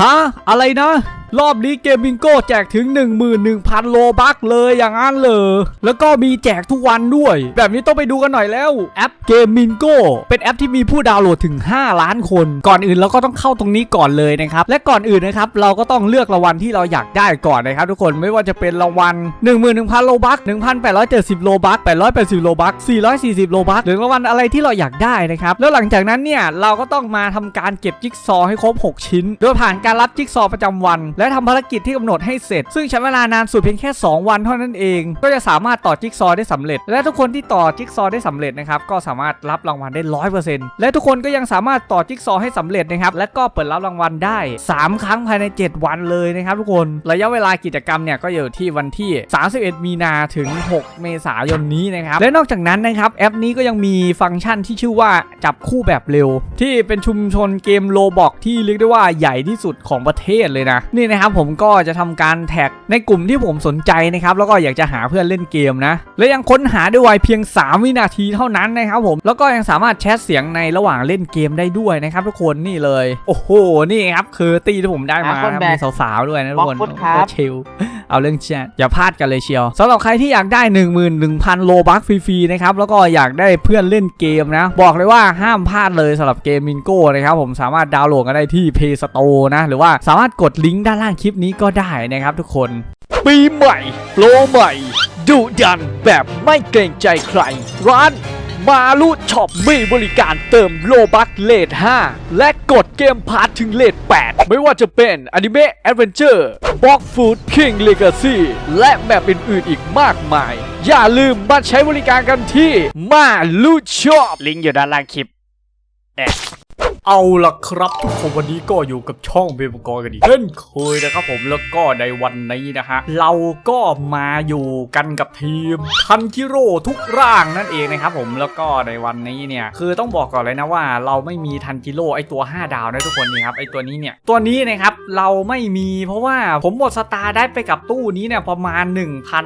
ฮะอะไรนะรอบนี้เกมบิงโก้แจกถึง 11,000 โลบัคเลยอย่างนั้นเลยแล้วก็มีแจกทุกวันด้วย แบบนี้ต้องไปดูกันหน่อยแล้วแอปเกมบิงโก้เป็นแอปที่มีผู้ดาวน์โหลดถึง 5 ล้านคน ก่อนอื่นเราก็ต้องเข้าตรงนี้ก่อนเลยนะครับ และก่อนอื่นนะครับเราก็ต้องเลือกรางวัลที่เราอยากได้ก่อนนะครับ ทุกคนไม่ว่าจะเป็นรางวัล 11,000 โลบัค1,870 โลบัค880 โลบัค440 โลบัคหรือรางวัลอะไรที่เราอยากได้นะครับแล้วหลังจากนั้นเนี่ยเราก็ต้องมาทำการเก็บจิ๊กซอให้ครบ 6 ชิ้น โดยผ่านการรับจิ๊กซอประจำวันและทำภารกิจที่กำหนดให้เสร็จ ซึ่งใช้เวลานานสุดเพียงแค่ 2 วันเท่านั้นเอง ก็จะสามารถต่อจิ๊กซอว์ได้สำเร็จ และทุกคนที่ต่อจิ๊กซอว์ได้สำเร็จนะครับก็สามารถรับรางวัลได้100%และทุกคนก็ยังสามารถต่อจิ๊กซอว์ให้สำเร็จนะครับและก็เปิดรับรางวัลได้ 3 ครั้งภายใน 7 วันเลยนะครับทุกคนระยะเวลากิจกรรมเนี่ยก็อยู่ที่วันที่ 31 มีนาถึง 6 เมษายนนี้นะครับและนอกจากนั้นนะครับแอปนี้ก็ยังมีฟังก์ชันที่ชื่อว่าจับคู่แบบเร็ว ที่เป็นชุมชนเกมโลบอกที่เรียกได้ว่าใหญ่ที่สุดของประเทศเลยนะนี่นะครับผมก็จะทำการแท็กในกลุ่มที่ผมสนใจนะครับแล้วก็อยากจะหาเพื่อนเล่นเกมนะ และยังค้นหาด้วยวัยเพียง 3 วินาทีเท่านั้นนะครับผมแล้วก็ยังสามารถแชทเสียงในระหว่างเล่นเกมได้ด้วยนะครับทุกคนนี่เลย โอ้โหนี่ครับคือตีที่ผมได้มาอะคนครับแบกมีสาวๆด้วยนะทุกคนบล็อกฟุตครับโคตชิลเอาเรื่องแชทอย่าพลาดกันเลยเชียวสำหรับใครที่อยากได้ 11,000 โลบัคฟรีๆนะครับแล้วก็อยากได้เพื่อนเล่นเกมนะ บอกเลยว่าห้ามพลาดเลยสำหรับเกมมินโก้นะครับผมสามารถดาวน์โหลดกันได้ที่ Play Store นะ หรือว่าสามารถกดลิงก์ด้านล่างคลิปนี้ก็ได้นะครับทุกคน ปีใหม่โปรใหม่ดุดันแบบไม่เกรงใจใคร ร้านมาลูช็อปมีบริการเติมโลบัคเลท5และกดเกมพาร์ทถึงเลท8 ไม่ว่าจะเป็นอนิเมะแอดเวนเจอร์บ็อกฟูดคิงเลกาซีและแบบอื่นๆอีกมากมาย อย่าลืมมาใช้บริการกันที่มาลูช็อปลิงก์อยู่ด้านล่างคลิป เอาล่ะครับทุกคนวันนี้ก็อยู่กับช่องเบมกรกันอีกเช่นเคยนะครับผมแล้วก็ในวันนี้นะฮะเราก็มาอยู่กันกับทีมทันจิโร่ทุกร่างนั่นเองนะครับผมแล้วก็ในวันนี้เนี่ยคือต้องบอกก่อนเลยนะว่า เราไม่มีทันจิโร่ไอตัว 5 ดาวนะทุกคนนี่ครับไอตัวนี้เนี่ยตัวนี้นะครับเราไม่มีเพราะว่าผมหมดสตาร์ได้ไปกับตู้นี้เนี่ยประมาณ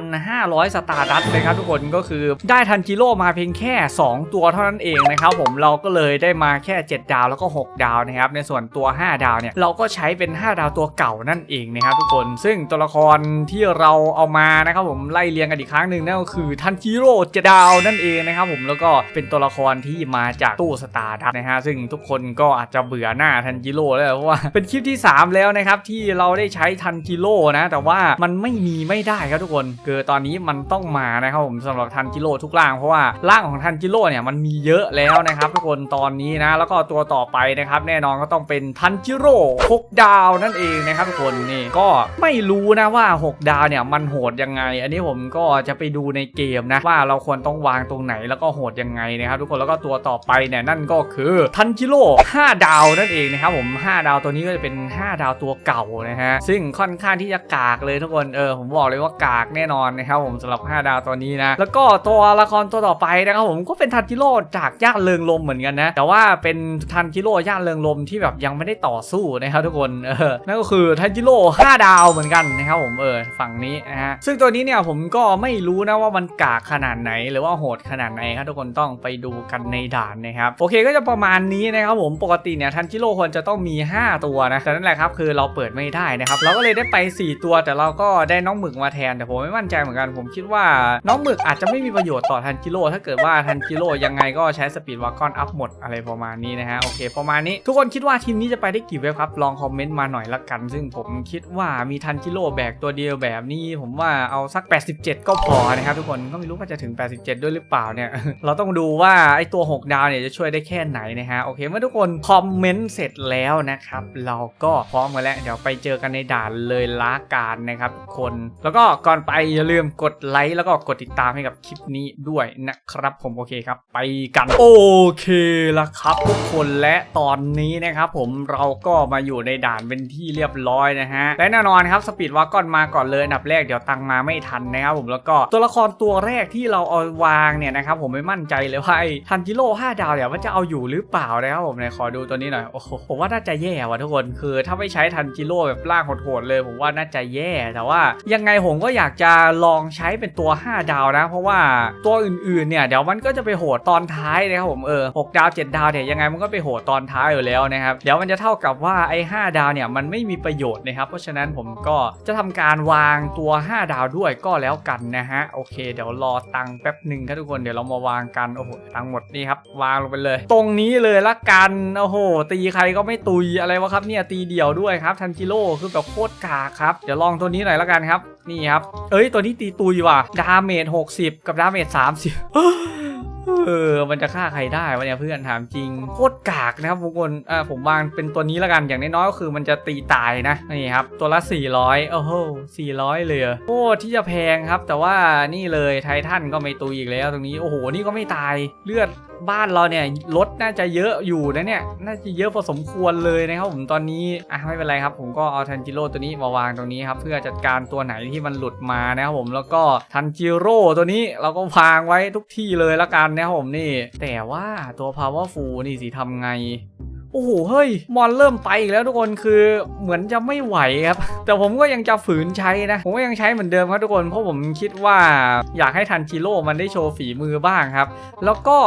1,500 สตาร์ดัตนะครับทุกคนก็คือได้ทันจิโร่มาเพียงแค่ 2 ตัวเท่านั้นเองนะครับผมเราก็เลยได้มาแค่ 7 ดาวแล้วก็6 ดาวนะครับในส่วนตัว 5 ดาวเนี่ยเราก็ใช้เป็น 5 ดาวตัวเก่านั่นเองนะครับทุกคนซึ่งตัวละครที่เราเอามานะครับผมไล่เรียงกันอีกครั้งหนึ่งนั่นก็คือทันจิโร่เจดดาวนั่นเองนะครับผมแล้วก็เป็นตัวละครที่มาจากตู้สตาร์ดัตนะฮะซึ่งทุกคนก็อาจจะเบื่อหน้าทันจิโร่แล้วเพราะว่าเป็นคลิปที่ 3 แล้วนะครับที่เราได้ใช้ทันจิโร่นะแต่ว่ามันไม่มีไม่ได้ครับทุกคนคือตอนนี้มันต้องมานะครับผมสำหรับทันจิโร่ทุกร่างเพราะว่าร่างของทันจิโร่เนี่ยมันมีเยอะแล้วนะครับทุกคนตอนนี้นะแล้วก็ตัวต่อไปนะครับ แน่นอนก็ต้องเป็นทันจิโร่6ดาวนั่นเองนะครับทุกคนนี่ก็ไม่รู้นะว่า 6 ดาวเนี่ยมันโหดยังไง อันนี้ผมก็จะไปดูในเกมนะว่าเราควรต้องวางตรงไหนแล้วก็โหดยังไงนะครับทุกคนแล้วก็ตัวต่อไปเนี่ยนั่นก็คือทันจิโร่5ดาวนั่นเองนะครับผม5ดาวตัวนี้ก็จะเป็น 5 ดาวตัวเก่านะฮะซึ่งค่อนข้างที่จะกากเลยทุกคนเออผมบอกเลยว่ากากแน่นอนนะครับผมสำหรับ 5 ดาวตัวนี้นะแล้วก็ตัวละครตัวต่อไปนะครับผมก็เป็นทันจิโร่จากย่านเริงลมเหมือนกันนะแต่ว่าเป็นทันจิโร่ย่านเริงลมที่แบบยังไม่ได้ต่อสู้นะครับทุกคนเออนั่นก็คือทันจิโร่5ดาวเหมือนกันนะครับผมเออฝั่งนี้นะฮะซึ่งตัวนี้เนี่ยผมก็ไม่รู้นะว่ามันกากขนาดไหนหรือว่าโหดขนาดไหนครับทุกคนต้องไปดูกันในด่านนะครับโอเคก็จะประมาณนี้นะครับผมปกติเนี่ยทันจิโร่ควรจะต้องมี 5 ตัวนะแต่นั่นแหละครับคือเราเปิดไม่ได้นะครับเราก็เลยได้ไป 4 ตัวแต่เราก็ได้น้องหมึกมาแทน แต่ผมไม่มั่นใจเหมือนกัน ผมคิดว่าน้องหมึกอาจจะไม่มีประโยชน์ต่อทันจิโร่ถ้าเกิดว่าทันจิโร่ยังไงก็ใช้สปีดวากอนอัพหมดอะไรประมาณนี้นะฮะโอเคพประมาณนี้ ทุกคนคิดว่าทีมนี้จะไปได้กี่เว็บครับ ลองคอมเมนต์มาหน่อยละกัน ซึ่งผมคิดว่ามีทันจิโร่แบกตัวเดียวแบบนี้ ผมว่าเอาสัก 87 ก็พอนะครับทุกคนก็ไม่รู้ว่าจะถึง 87 ด้วยหรือเปล่าเนี่ย เราต้องดูว่าไอตัว 6 ดาวเนี่ยจะช่วยได้แค่ไหนนะฮะโอเคเมื่อทุกคนคอมเมนต์เสร็จแล้วนะครับเราก็พร้อมกันแล้วเดี๋ยวไปเจอกันในด่านเลยละกันนะครับทุกคน แล้วก็ก่อนไปอย่าลืมกดไลค์แล้วก็กดติดตามให้กับคลิปนี้ด้วยนะครับผมโอเคครับ ไปกันโอเคแล้วครับทุกคนและตอนนี้นะครับผมเราก็มาอยู่ในด่านเป็นที่เรียบร้อยนะฮะและแน่นอนครับสปีดวากอนมาก่อนเลยอันดับแรกเดี๋ยวตังมาไม่ทันนะครับผมแล้วก็ตัวละครตัวแรกที่เราเอาวางเนี่ยนะครับผมไม่มั่นใจเลยว่าไอ้ทันจิโร่5ดาวเนี่ยว่าจะเอาอยู่หรือเปล่านะครับผมไหนขอดูตัวนี้หน่อยโอ้โหผมว่าน่าจะแย่ว่ะทุกคนคือ ถ้าไม่ใช้ทันจิโร่แบบร่างโหดๆเลย ผมว่าน่าจะแย่แต่ว่า ยังไงผมก็อยากจะลองใช้เป็นตัว 5 ดาวนะ เพราะว่าตัวอื่นๆเนี่ยเดี๋ยวมันก็จะไปโหดตอนท้ายนะครับผมเออ6ดาว 7 ดาวเนี่ยยังไงมันก็ไปโหดตอนท้ายอยู่แล้วนะครับ เดี๋ยวมันจะเท่ากับว่าไอ้5ดาวเนี่ยมันไม่มีประโยชน์นะครับ เพราะฉะนั้นผมก็จะทำการวางตัว 5 ดาวด้วยก็แล้วกันนะฮะ โอเค เดี๋ยวรอตังค์แป๊บหนึ่งครับทุกคน เดี๋ยวเรามาวางกัน โอ้โห ตังค์หมดนี่ครับ วางลงไปเลย ตรงนี้เลยละกัน โอ้โห ตีใครก็ไม่ตุยอะไรวะครับเนี่ย ตีเดี่ยวด้วยครับ ทันจิโร่คือแบบโคตรกากครับ เดี๋ยวลองตัวนี้หน่อยละกันครับ นี่ครับ เอ้ย ตัวนี้ตีตุยว่ะ ดาเมจ60 กับดาเมจ30 เออ มันจะฆ่าใครได้วะเนี่ยเพื่อนถามจริงโคตรกากนะครับทุกคนอ่าผมวางเป็นตัวนี้ละกันอย่างน้อยๆก็คือมันจะตีตายนะนี่ครับ ตัวละ 400 โอ้โห 400 เลยเหรอโคตรที่จะแพงครับ แต่ว่านี่เลยไททันก็ไม่ตุยอีกแล้วตรงนี้โอ้โหนี่ก็ไม่ตายเลือด บ้านเราเนี่ยรถน่าจะเยอะอยู่นะเนี่ย น่าจะเยอะพอสมควรเลยนะครับผมตอนนี้อะไม่เป็นไรครับ ผมก็เอาทันจิโร่ตัวนี้มาวางตรงนี้ครับเพื่อจัดการตัวไหนที่มันหลุดมานะครับผมแล้วก็ทันจิโร่ตัวนี้เราก็วางไว้ทุกที่เลยละกันนะครับผมนี่ แต่ว่าตัว powerful นี่สิทำไง โอ้โห เฮ้ย มอนเริ่มไปอีกแล้วทุกคน คือเหมือนจะไม่ไหวครับ แต่ผมก็ยังจะฝืนใช้นะ ผมก็ยังใช้เหมือนเดิมครับทุกคน เพราะผมคิดว่าอยากให้ทันจิโร่มันได้โชว์ฝีมือบ้างครับ แล้วก็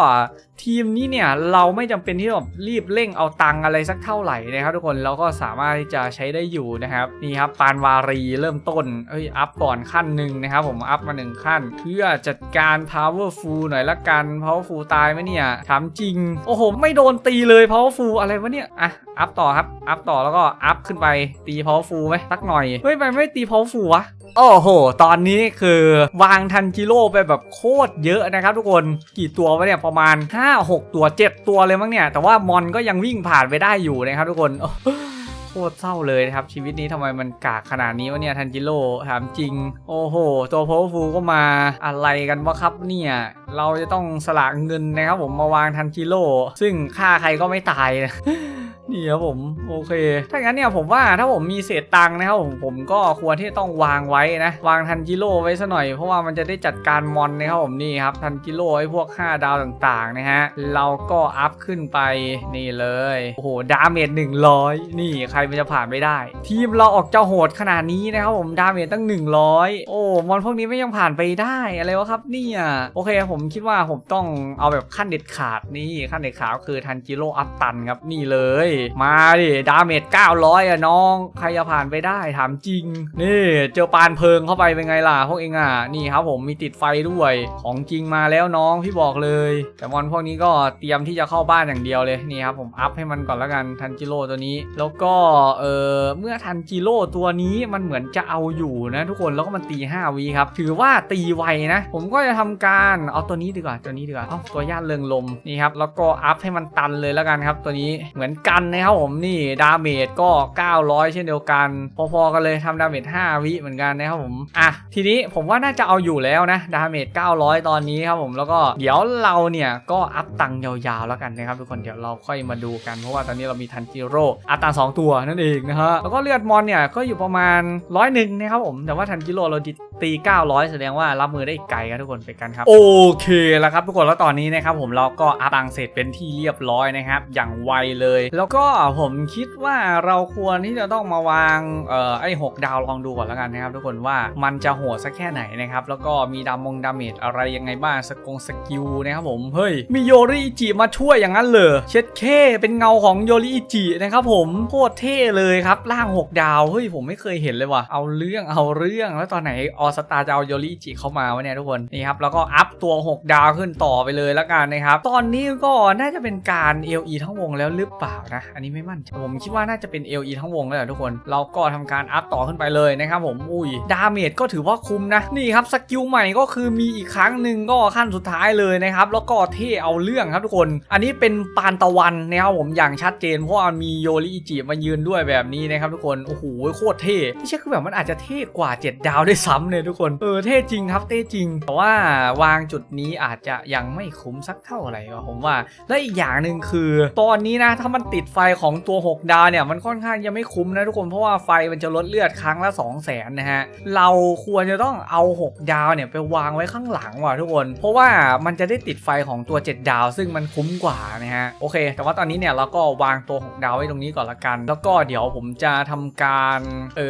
ทีมนี้เนี่ยเราไม่จำเป็นที่จะรีบเร่งเอาตังอะไรสักเท่าไหร่นะครับทุกคนเราก็สามารถที่จะใช้ได้อยู่นะครับนี่ครับปานวารีเริ่มต้นเอ้ยอัพก่อนขั้นหนึ่งนะครับผมอัพมาหนึ่งขั้น เพื่อจัดการ powerful หน่อยละกัน powerful ตายไหมเนี่ยถามจริง โอ้โห ไม่โดนตีเลย powerful อะไรวะเนี่ยอะอัพต่อครับ อัพต่อแล้วก็อัพขึ้นไปตี powerful ไหมสักหน่อยเฮ้ยไมไม่ตี powerful วะโอ้โห ตอนนี้คือวางทันจิโร่ไปแบบโคตรเยอะนะครับทุกคนกี่ตัววะเนี่ยประมาณ 5 6 ตัว 7 ตัวเลยมั้งเนี่ย แต่ว่ามอนก็ยังวิ่งผ่านไปได้อยู่นะครับทุกคนโคตรเศร้าเลยนะครับชีวิตนี้ทำไมมันกากขนาดนี้วะเนี่ยทันจิโร่ถามจริง โอ้โห ตัวโพฟูก็มาอะไรกันวะครับเนี่ย เราจะต้องสละเงินนะครับผมมาวางทันจิโร่ซึ่งฆ่าใครก็ไม่ตายนะ นี่ครับผมโอเค ถ้างั้นเนี่ยผมว่าถ้าผมมีเศษตังค์นะครับผมผมก็ควรที่ต้องวางไว้นะ วางทันจิโร่ไว้ซะหน่อยเพราะว่ามันจะได้จัดการมอนนะครับผมนี่ครับทันจิโร่ไอ้พวก 5 ดาวต่างๆนะฮะเราก็อัพขึ้นไปนี่เลยโอ้โหดาเมจ100 นี่ใครมันจะผ่านไม่ได้ ทีมเราออกจะโหดขนาดนี้นะครับผมดาเมจตั้ง 100 โอ้มอนพวกนี้ไม่ยังผ่านไปได้อะไรวะครับเนี่ยโอเคผมคิดว่าผมต้องเอาแบบขั้นเด็ดขาดนี่ขั้นเด็ดขาดก็คือทันจิโร่อัพตันครับนี่เลยมาดิดาเมจ900อะน้อง ใครจะผ่านไปได้ถามจริง นี่เจอปานเพลิงเข้าไปเป็นไงล่ะพวกเองอะ นี่ครับผมมีติดไฟด้วย ของจริงมาแล้วน้องพี่บอกเลย แต่มอนพวกนี้ก็เตรียมที่จะเข้าบ้านอย่างเดียวเลยนี่ครับผมอัพให้มันก่อนแล้วกันทันจิโร่ตัวนี้ แล้วก็เออเมื่อทันจิโร่ตัวนี้มันเหมือนจะเอาอยู่นะ ทุกคนแล้วก็มันตี5วิครับถือว่าตีไวนะ ผมก็จะทำการเอาตัวนี้ดีกว่าตัวนี้ดีกว่าเอาตัวย่าเริงลมนี่ครับแล้วก็อัพให้มันตันเลยแล้วกันครับ ตัวนี้เหมือนกันนะครับผมนี่ดาเมจก็ 900 เช่นเดียวกัน พอๆกันเลยทำดาเมจ5วิเหมือนกันนะครับผมอะทีนี้ผมว่าน่าจะเอาอยู่แล้วนะดาเมจ900 ตอนนี้ครับผมแล้วก็เดี๋ยวเราเนี่ยก็อัพตังยาวๆแล้วกันนะครับทุกคนเดี๋ยวเราค่อยมาดูกันเพราะว่าตอนนี้เรามีทันจิโร่อัพตังสองตัวนั่นเองนะฮะแล้วก็เลือดมอนเนี่ยก็อยู่ประมาณร้อยหนึ่งนะครับผมแต่ว่าทันจิโร่เราตี 900 แสดงว่ารับมือได้อีกไกลครับทุกคนไปกันครับ โอเคแล้วครับทุกคนแล้วตอนนี้นะครับผมเราก็อัพตังเสร็จเป็นที่เรียบร้อยนะครับอย่างไวเลยแล้วก็ผมคิดว่าเราควรที่จะต้องมาวางเอ่อไอ้6ดาวลองดูก่อนแล้วกันนะครับ ทุกคนว่ามันจะโหดสักแค่ไหนนะครับ แล้วก็มีดามงดาเมจอะไรยังไงบ้างสกงสกิลนะครับผมเฮ้ยมีโยริอิจิมาช่วยอย่างนั้นเลยเช็ดเคเป็นเงาของโยริอิจินะครับผมโคตรเท่เลยครับล่าง6ดาวเฮ้ยผมไม่เคยเห็นเลยว่ะเอาเรื่องเอาเรื่องแล้วตอนไหนออสตาจะเอาโยริอิจิเข้ามาวะเนี่ยทุกคนนี่ครับแล้วก็อัพตัว 6 ดาวขึ้นต่อไปเลยแล้วกันนะครับตอนนี้ก็น่าจะเป็นการ LE ทั้งวงแล้วหรือเปล่านะอันนี้ไม่มั่นผมคิดว่าน่าจะเป็น LE ทั้งวงแล้วแหละทุกคน เราก็ทำการอัพต่อขึ้นไปเลยนะครับผม อุ้ย ดาเมจก็ถือว่าคุ้มนะ นี่ครับสกิลใหม่ก็คือมีอีกครั้งหนึ่งก็ขั้นสุดท้ายเลยนะครับ แล้วก็เท่เอาเรื่องครับทุกคน อันนี้เป็นปานตะวันนะครับผมอย่างชัดเจนเพราะว่ามีโยริอิจิมายืนด้วยแบบนี้นะครับทุกคน โอ้โหโคตรเท่ที่ใช่คือแบบมันอาจจะเท่กว่า 7 ดาวด้วยซ้ำเลยทุกคน เออเท่จริงครับเท่จริง แต่ว่าวางจุดนี้อาจจะยังไม่คุ้มสักเท่าไหร่ผมว่า และอีกอย่างหนึ่งคือ ตอนนี้นะถ้ามันติดไฟของตัว 6 ดาวเนี่ยมันค่อนข้างยังไม่คุ้มนะทุกคนเพราะว่าไฟมันจะลดเลือดครั้งละ 2 0 0แสนนะฮะเราควรจะต้องเอา 6 ดาวเนี่ยไปวางไว้ข้างหลังว่ะทุกคน เพราะว่ามันจะได้ติดไฟของตัว 7 ดาว ซึ่งมันคุ้มกว่านะฮะโอเค แต่ว่าตอนนี้เนี่ยเราก็วางตัว 6 ดาวไว้ตรงนี้ก่อนละกัน แล้วก็เดี๋ยวผมจะทำการเอ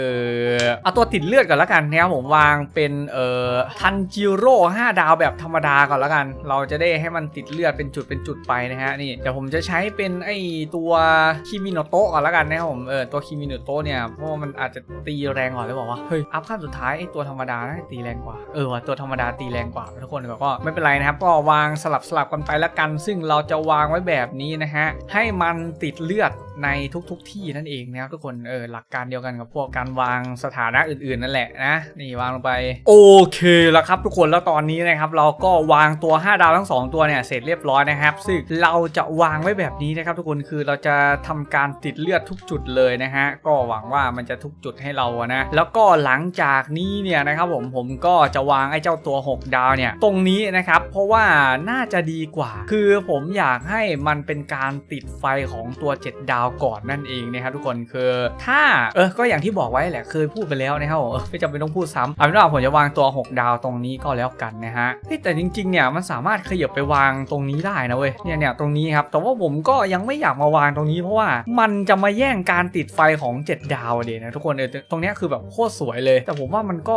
อเอาตัวติดเลือดก่อนละกันนะครับผมวางเป็นเอ่อทันจิโร่5ดาวแบบธรรมดาก่อนละกัน เราจะได้ให้มันติดเลือดเป็นจุดเป็นจุดไปนะฮะนี่เดี๋ยวผมจะใช้เป็นไอตัวคิมิโนโตะก่อนละกันนะครับผมเออตัวคิมิโนโตะเนี่ยเพราะว่ามันอาจจะตีแรงกว่าหรือเปล่าวะเฮ้ยอัพขั้นสุดท้ายไอตัวธรรมดาน่าจะตีแรงกว่าเออว่ะตัวธรรมดาตีแรงกว่าทุกคนแต่ก็ไม่เป็นไรนะครับก็วางสลับสลับกันไปละกัน ซึ่งเราจะวางไว้แบบนี้นะฮะให้มันติดเลือดในทุกๆที่นั่นเองนะครับทุกคนเออหลักการเดียวกันกับพวกการวางสถานะอื่นๆนั่นแหละนะนี่วางลงไป โอเคแล้วครับทุกคนแล้วตอนนี้นะครับเราก็วางตัว 5 ดาวทั้ง 2 ตัวเนี่ยเสร็จเรียบร้อยนะครับซึ่งเราจะวางไว้แบบนี้นะครับทุกคนคือเราจะทำการติดเลือดทุกจุดเลยนะฮะก็หวังว่ามันจะทุกจุดให้เราอะนะแล้วก็หลังจากนี้เนี่ยนะครับผมผมก็จะวางไอ้เจ้าตัว 6 ดาวเนี่ยตรงนี้นะครับเพราะว่าน่าจะดีกว่า คือผมอยากให้มันเป็นการติดไฟของตัว 7 ดาวก่อนนั่นเองนะครับทุกคนคือถ้าเออก็อย่างที่บอกไว้แหละเคยพูดไปแล้วนะครับผมเออไม่จำเป็นต้องพูดซ้ำเอาเป็นว่าผมจะวางตัว 6 ดาวตรงนี้ก็แล้วกันนะฮะเฮ้ยแต่จริงๆเนี่ยมันสามารถขยับไปวางตรงนี้ได้นะเว้ยเนี่ยเนี่ยตรงนี้ครับแต่ว่าผมก็ยังไม่อยากมาวางตรงนี้เพราะว่ามันจะมาแย่งการติดไฟของ 7 ดาวเดยนะทุกคนเออตรงเนี้ยคือแบบโคตรสวยเลย แต่ผมว่ามันก็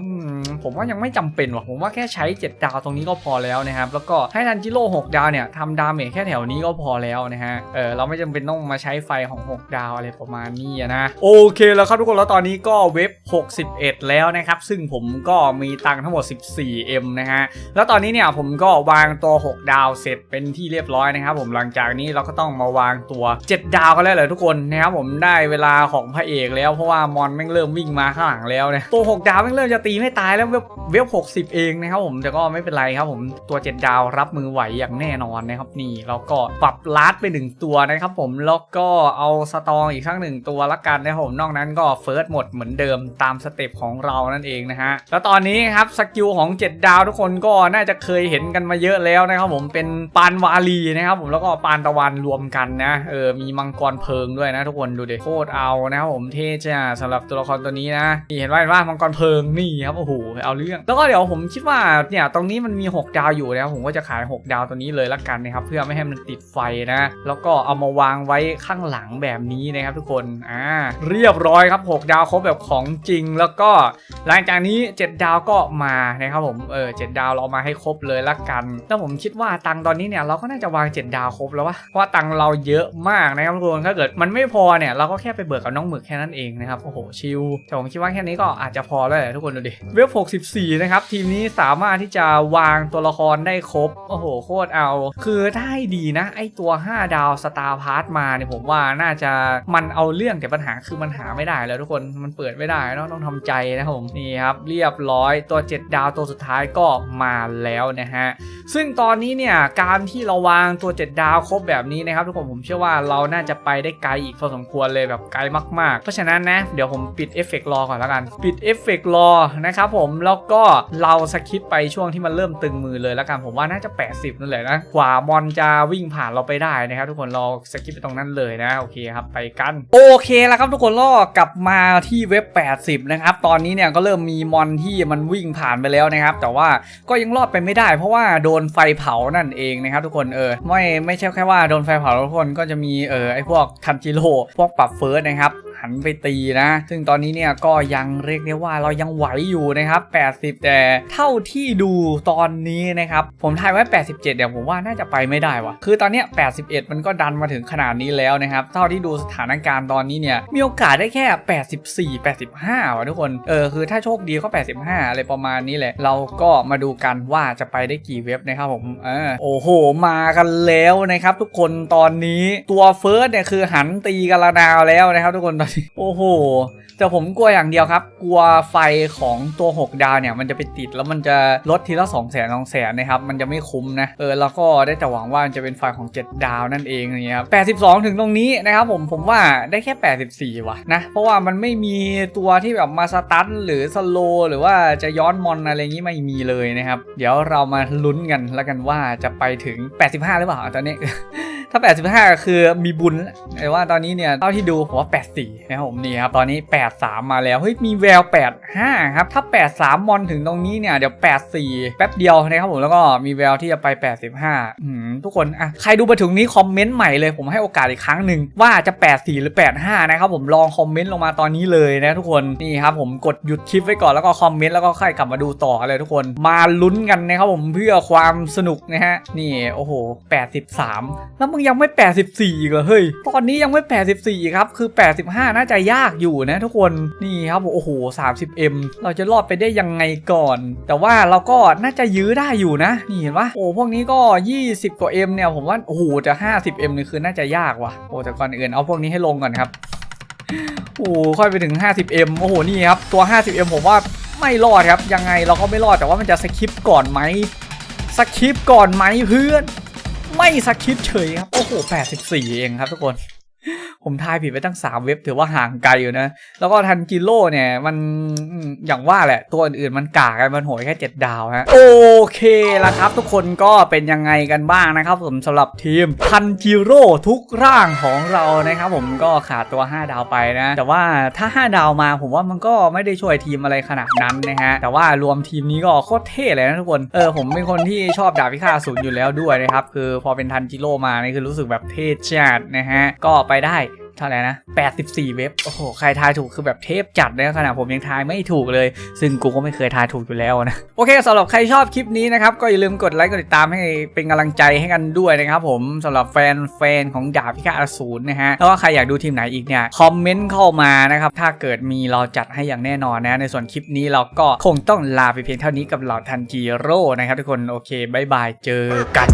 อืมผมว่ายังไม่จำเป็นว่ะผมว่าแค่ใช้ 7 ดาวตรงนี้ก็พอแล้วนะครับแล้วก็ให้ทันจิโร่6ดาวเนี่ยทำดาเมจแค่แถวนี้ก็พอแล้วนะฮะเออเราไม่จำเป็นต้องมาใช้ช้ไฟของ 6 ดาวอะไรประมาณนี้นะ โอเคแล้วครับทุกคนแล้วตอนนี้ก็เว็บ 61 แล้วนะครับ ซึ่งผมก็มีตังค์ทั้งหมด 14M นะฮะ แล้วตอนนี้เนี่ยผมก็วางตัว 6 ดาวเสร็จเป็นที่เรียบร้อยนะครับ ผมหลังจากนี้เราก็ต้องมาวางตัว 7 ดาวกันแล้วเลยทุกคนนะครับผมได้เวลาของพระเอกแล้วเพราะว่ามอนแม่งเริ่มวิ่งมาข้างหลังแล้วเนี่ยตัว 6 ดาวแม่งเริ่มจะตีไม่ตายแล้วเว็บเว็บ 60 เองนะครับผมแต่ก็ไม่เป็นไรครับผมตัว 7 ดาวรับมือไหวอย่างแน่นอนนะครับนี่เราก็ปรับลาดไปหนึ่งตัวนะครับผมแล้วก็เอาสตองอีกข้างหนึ่งตัวละกันนะครับผมนอกนั้นก็เฟิร์สหมดเหมือนเดิมตามสเต็ปของเรานั่นเองนะฮะแล้วตอนนี้ครับสกิลของ 7 ดาวทุกคนก็น่าจะเคยเห็นกันมาเยอะแล้วนะครับผมเป็นปานวาลีนะครับผมแล้วก็ปานตะวันรวมกันนะเออมีมังกรเพลิงด้วยนะทุกคนดูดิโคตรเอานะครับผมเท่จ้าสำหรับตัวละครตัวนี้นะนี่เห็นว่าเห็นว่ามังกรเพลิงนี่ครับโอ้โหเอาเรื่อง แล้วก็เดี๋ยวผมคิดว่าเนี่ยตรงนี้มันมี 6 ดาวอยู่นะครับผมก็จะขาย 6 ดาวตัวนี้เลยละกันนะครับเพื่อไม่ให้มันติดไฟนะ แล้วก็เอามาวางไว้ข้างหลังแบบนี้นะครับทุกคนอ่าเรียบร้อยครับ 6 ดาวครบแบบของจริง แล้วก็หลังจากนี้ 7 ดาวก็มานะครับผมเออเดาวเรามาให้ครบเลยละกัน แล้วผมคิดว่าตังตอนนี้เนี่ยเราก็น่าจะวาง 7 ดาวครบแล้ววะเพราะตังเราเยอะมากนะครับทุกคนถ้าเกิดมันไม่พอเนี่ยเราก็แค่ไปเบิกกับน้องหมึกแค่นั้นเองนะครับโอ้โหชิลแต่ผมคิดว่าแค่นี้ก็อาจจะพอแล้วแหละทุกคนดูดิเวฟ64 นะครับทีมนี้สามารถที่จะวางตัวละครได้ครบโอ้โหโคตรเอา คือถ้าให้ดีนะ ไอตัว 5 ดาวสตาร์พาร์ทมาเนี่ยผมมว่าน่าจะมันเอาเรื่องแต่ปัญหาคือมันหาไม่ได้แล้วทุกคนมันเปิดไม่ได้นอะต้องทำใจนะครับผมนี่ครับเรียบร้อยตัว 7 ดาวตัวสุดท้ายก็มาแล้วนะฮะซึ่งตอนนี้เนี่ยการที่เราวางตัว 7 ดาวครบแบบนี้นะครับทุกคนผมเชื่อว่าเราน่าจะไปได้ไกลอีกพอสมควรเลยแบบไกลมากๆ เพราะฉะนั้นนะเดี๋ยวผมปิดเอฟเฟกต์รอก่อนแล้วกัน ปิดเอฟเฟกต์รอนะครับผมแล้วก็เราสคิปไปช่วงที่มันเริ่มตึงมือเลยแล้วกันผมว่าน่าจะ 80 นั่นแหละนะกว่ามอนจะวิ่งผ่านเราไปได้นะครับทุกคนเราสคิปไปตรงนั้นเลยยนะโอเคครับไปกัน โอเคแล้วครับทุกคนล่อกลับมาที่เว็บ 80 นะครับ ตอนนี้เนี่ยก็เริ่มมีมอนที่มันวิ่งผ่านไปแล้วนะครับ แต่ว่าก็ยังรอดไปไม่ได้ เพราะว่าโดนไฟเผานั่นเองนะครับ ทุกคนเออไม่ไม่ใช่แค่ว่าโดนไฟเผาทุกคนก็จะมีเออไอพวกทันจิโร่พวกปรับเฟิร์สนะครับหันไปตีนะ ซึ่งตอนนี้เนี่ยก็ยังเรียกได้ว่าเรายังไหวอยู่นะครับ 80 แต่เท่าที่ดูตอนนี้นะครับ ผมทายไว้ 87 เดี๋ยวผมว่าน่าจะไปไม่ได้วะคือตอนเนี้ย 81 มันก็ดันมาถึงขนาดนี้แล้วนะครับ เท่าที่ดูสถานการณ์ตอนนี้เนี่ย มีโอกาสได้แค่ 84 85 ว่ะทุกคน เออ คือถ้าโชคดีก็ 85 อะไรประมาณนี้แหละ เราก็มาดูกันว่าจะไปได้กี่เว็บนะครับผม เออ โอ้โห มากันแล้วนะครับ ทุกคนตอนนี้ตัวเฟิร์สเนี่ยคือหันตีกันละนาวแล้วนะครับ ทุกคนตอนนี้โอ้โห แต่ผมกลัวอย่างเดียวครับ กลัวไฟของตัว 6 ดาวเนี่ย มันจะไปติดแล้วมันจะลดทีละ2 0 0 0 0 0 2 0 0 0นะครับ มันจะไม่คุ้มนะ เออ แล้วก็ได้แต่หวังว่ามันจะเป็นไฟของ 7 ดาวนั่นเองอย่างเงี้ยครับ82ถึงตรงนี้นะครับผมผมว่าได้แค่ 84 ว่ะนะ เพราะว่ามันไม่มีตัวที่แบบมาสตันหรือสโลหรือว่าจะย้อนมอนอะไรงี้ไม่มีเลยนะครับ เดี๋ยวเรามาลุ้นกันแล้วกันว่าจะไปถึง 85 หรือเปล่าตอนนี้ ถ้า 85 คือมีบุญแต่ว่าตอนนี้เนี่ยเท่าที่ดูผมว่า84 นะครับผมนี่ครับตอนนี้ 83 มาแล้วเฮ้ยมีแวว 85 ครับถ้า 83 มอนถึงตรงนี้เนี่ยเดี๋ยว 84 แป๊บเดียวนะครับผมแล้วก็มีแววที่จะไป 85อืมทุกคนอะใครดูมาถึงนี้คอมเมนต์ใหม่เลยผมให้โอกาสอีกครั้งหนึ่งว่าจะ 84 หรือ 85 นะครับผมลองคอมเมนต์ลงมาตอนนี้เลยนะทุกคนนี่ครับผมกดหยุดคลิปไว้ก่อนแล้วก็คอมเมนต์แล้วก็ค่อยกลับมาดูต่อเลยทุกคนมาลุ้นกันนะครับผมเพื่อความสนุกนะฮะนี่โอ้โห 83 แล้วมึงยังไม่ 84 อีกเหรอเฮ้ยตอนนี้ยังไม่ 84อีกครับ คือ 85 น่าจะยากอยู่นะทุกคนนี่ครับโอ้โห 30M เราจะรอดไปได้ยังไงก่อน แต่ว่าเราก็น่าจะยื้อได้อยู่นะนี่เห็นปะโอ้พวกนี้ก็ 20 กว่า M เนี่ยผมว่าโอ้โหจะ 50M นี่คือน่าจะยากว่ะโอ้แต่ก่อนอื่นเอาพวกนี้ให้ลงก่อนครับโอ้ค่อยไปถึง 50M โอ้โหนี่ครับตัว 50M ผมว่าไม่รอดครับยังไงเราก็ไม่รอดแต่ว่ามันจะสคิปก่อนไหมสคิปก่อนไหมเพื่อน ไม่สคริปเฉยครับ โอ้โห 84 เองครับทุกคน ผมทายผิดไปตั้ง3เว็บถือว่าห่างไกลอยู่นะ แล้วก็ทันจิโร่เนี่ยมันอย่างว่าแหละ ตัวอื่นๆมันกากันมันโหยแค่7ดาวฮะ โอเคละครับ ทุกคนก็เป็นยังไงกันบ้างนะครับผมสำหรับทีมทันจิโร่ทุกร่างของเรานะครับผมก็ขาดตัว 5 ดาวไปนะ แต่ว่าถ้า 5 ดาวมาผมว่ามันก็ไม่ได้ช่วยทีมอะไรขนาดนั้นนะฮะ แต่ว่ารวมทีมนี้ก็โคตรเท่เลยนะทุกคน เออผมเป็นคนที่ชอบดาบพิฆาตศูนย์อยู่แล้วด้วยนะครับคือพอเป็นทันจิโร่มานี่คือรู้สึกแบบเท่จัดนะฮะก็ไปได้ เท่าไหร่นะ 84 เว็บ โอ้โห ใครทายถูกคือแบบเทพจัดนะขนาดผมยังทายไม่ถูกเลย ซึ่งกูก็ไม่เคยทายถูกอยู่แล้วนะ โอเคสำหรับใครชอบคลิปนี้นะครับ ก็อย่าลืมกดไลค์ กดติดตามให้เป็นกำลังใจให้กันด้วยนะครับผมสำหรับแฟนแฟนของดาบพิฆาตอสูรนะฮะ แล้วก็ใครอยากดูทีมไหนอีกเนี่ย คอมเมนต์เข้ามานะครับ ถ้าเกิดมีเราจัดให้อย่างแน่นอนนะ ในส่วนคลิปนี้เราก็คงต้องลาไปเพียงเท่านี้กับเหล่าทันจิโร่นะครับทุกคน โอเคบายบาย เจอกัน